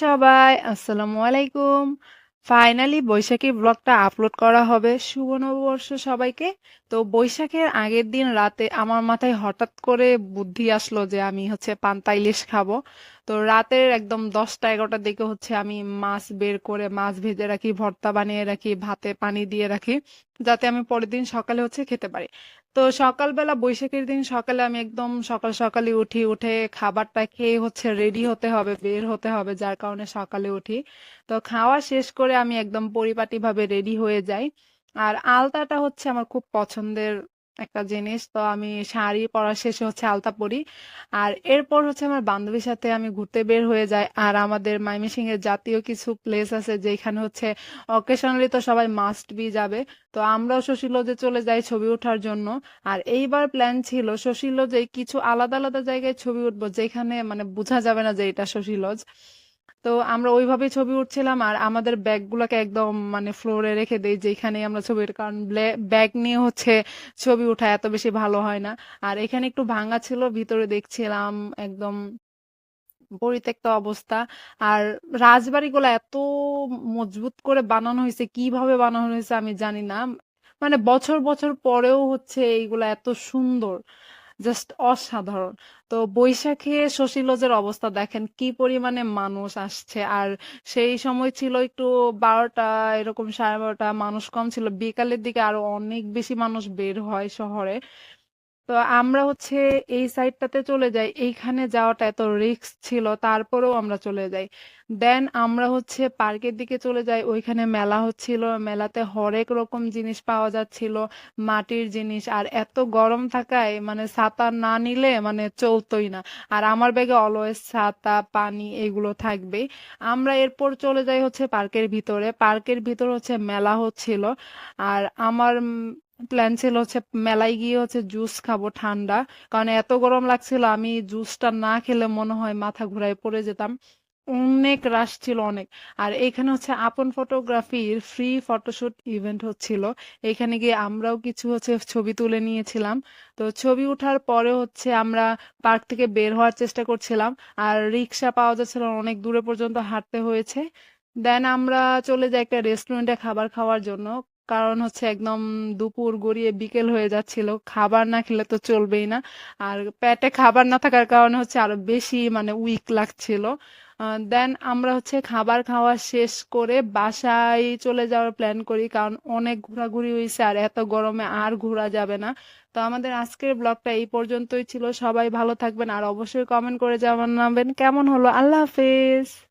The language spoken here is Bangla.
সবাই, আসসালামু আলাইকুম। ফাইনালি বৈশাখী ব্লগটা আপলোড করা হবে। শুভ নববর্ষ সবাইকে। তো বৈশাখের আগের দিন রাতে আমার মাথায় হঠাৎ করে বুদ্ধি আসলো যে আমি হচ্ছে পান্তা ইলিশ খাব। তো রাতের একদম দশটা এগারোটার দিকে হচ্ছে আমি মাছ বের করে মাছ ভেজে রাখি, ভর্তা বানিয়ে রাখি, ভাতে পানি দিয়ে রাখি। যাতে আমি পরের দিন সকালে হচ্ছে খেতে পারি। তো সকালবেলা বৈশাখের দিন সকালে আমি একদম সকাল সকালে উঠি, উঠে খাবারটা খেয়ে হচ্ছে রেডি হতে হবে, বের হতে হবে, যার কারণে সকালে উঠি। তো খাওয়া শেষ করে আমি একদম পরিপাটিভাবে রেডি হয়ে যাই। আর আলতাটা হচ্ছে আমার খুব পছন্দের একটা জিনিস। তো আমি শাড়ি পরা শেষে হচ্ছে আলতা পরি। আর এরপর হচ্ছে আমার বান্ধবীর সাথে আমি ঘুরতে বের হয়ে যাই। আর আমাদের ময়মনসিংহের জাতীয় কিছু প্লেস আছে যেখানে হচ্ছে অকেশনালি তো সবাই মাস্ট বি যাবে। তো আমরাও শশীলজে চলে যাই ছবি ওঠার জন্য। আর এইবার প্ল্যান ছিল শশীলজে কিছু আলাদা আলাদা জায়গায় ছবি উঠবো, যেখানে মানে বোঝা যাবে না যে এটা শশীলজ। তো আমরা ওইভাবেই ছবি উঠছিলাম আর আমাদের ব্যাগগুলোকে একদম মানে ফ্লোরে রেখে দেই যেখানে আমরা ছবি। কারণ ব্যাগ নিয়ে হচ্ছে ছবি ওঠা এত বেশি ভালো হয় না। আর এখানে একটু ভাঙা ছিল, ভিতরে দেখছিলাম একদম পরিত্যক্ত অবস্থা। আর রাজবাড়িগুলো এত মজবুত করে বানানো হয়েছে, কীভাবে বানানো হয়েছে আমি জানি না। মানে বছর বছর পরেও হচ্ছে এইগুলা এত সুন্দর। জাস্ট অসাধারণ। তো বৈশাখে শশীলজের অবস্থা দেখেন, কি পরিমাণে মানুষ আসছে। আর সেই সময় ছিল একটু বারোটা, এরকম সাড়ে বারোটা, মানুষ কম ছিল। বিকালের দিকে আরও অনেক বেশি মানুষ বের হয় শহরে। তো আমরা হচ্ছে এই সাইডটাতে চলে যাই। এইখানে যাওয়াটা এত রিস্ক ছিল, তারপরেও আমরা চলে যাই। দেন আমরা হচ্ছে পার্কের দিকে চলে যাই। ওইখানে মেলা হচ্ছিল। মেলাতে হরেক রকম জিনিস পাওয়া যাচ্ছিল, মাটির জিনিস। আর এত গরম থাকায় মানে ছাতা না নিলে মানে চলতোই না। আর আমার ব্যাগে অলওয়েজ ছাতা, পানি এগুলো থাকবেই। আমরা এরপর চলে যাই হচ্ছে পার্কের ভিতরে। পার্কের ভিতর হচ্ছে মেলা হচ্ছিল। আর আমার প্ল্যান ছিল হচ্ছে মেলায় গিয়ে হচ্ছে জুস খাব ঠান্ডা। কারণ এত গরম লাগছিল, আমি জুসটা না খেলে মনে হয় মাথা ঘুরায় পড়ে যেতাম। অনেক রাশ ছিল অনেক। আর এখানে হচ্ছে আপন ফটোগ্রাফির ফ্রি ফটোশুট ইভেন্ট হচ্ছিল। এখানে গিয়ে আমরাও কিছু হচ্ছে ছবি তুলে নিয়েছিলাম। তো ছবি ওঠার পরে হচ্ছে আমরা পার্ক থেকে বের হওয়ার চেষ্টা করছিলাম। আর রিক্সা পাওয়া যাচ্ছিল অনেক দূরে পর্যন্ত হাঁটতে হয়েছে। দেন আমরা চলে যাই একটা রেস্টুরেন্টে খাবার খাওয়ার জন্য। কারণ হচ্ছে একদম দুপুর গড়িয়ে বিকেল হয়ে যাচ্ছিল। খাবার না খেলে তো চলবেই না। আর পেটে খাবার না থাকার কারণে হচ্ছে আরও বেশি মানে উইক লাগছিল। দেন আমরা হচ্ছে খাবার খাওয়া শেষ করে বাসায় চলে যাওয়ার প্ল্যান করি কারণ অনেক ঘোরাঘুরি হয়েছে আর এত গরমে আর ঘোরা যাবে না। তো আমাদের আজকের ব্লগটা এই পর্যন্তই ছিল। সবাই ভালো থাকবেন আর অবশ্যই কমেন্ট করে জানাবেন। কেমন হলো? আল্লাহ হাফেজ।